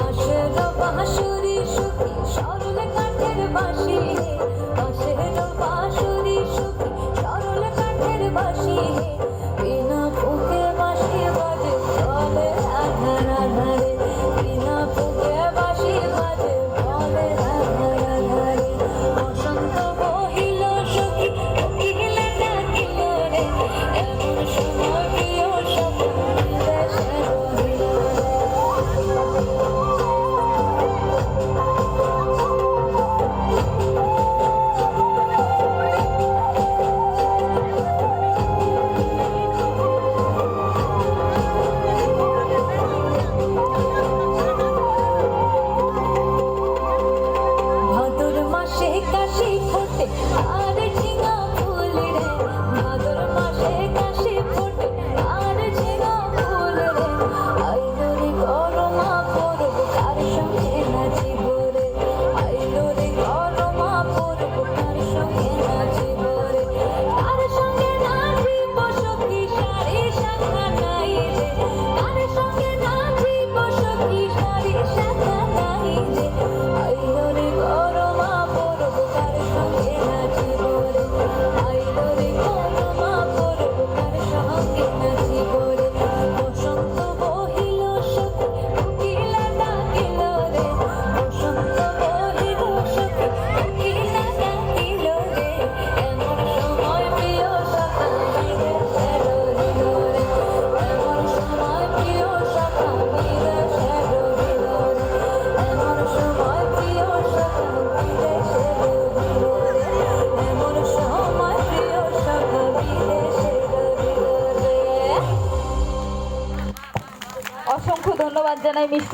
আসের বাঁশুরি সুখী সরল কাঠের বাঁশি আসের বাঁশি 啊。রইল রে অসংখ্য ধন্যবাদ জানাই মিষ্টি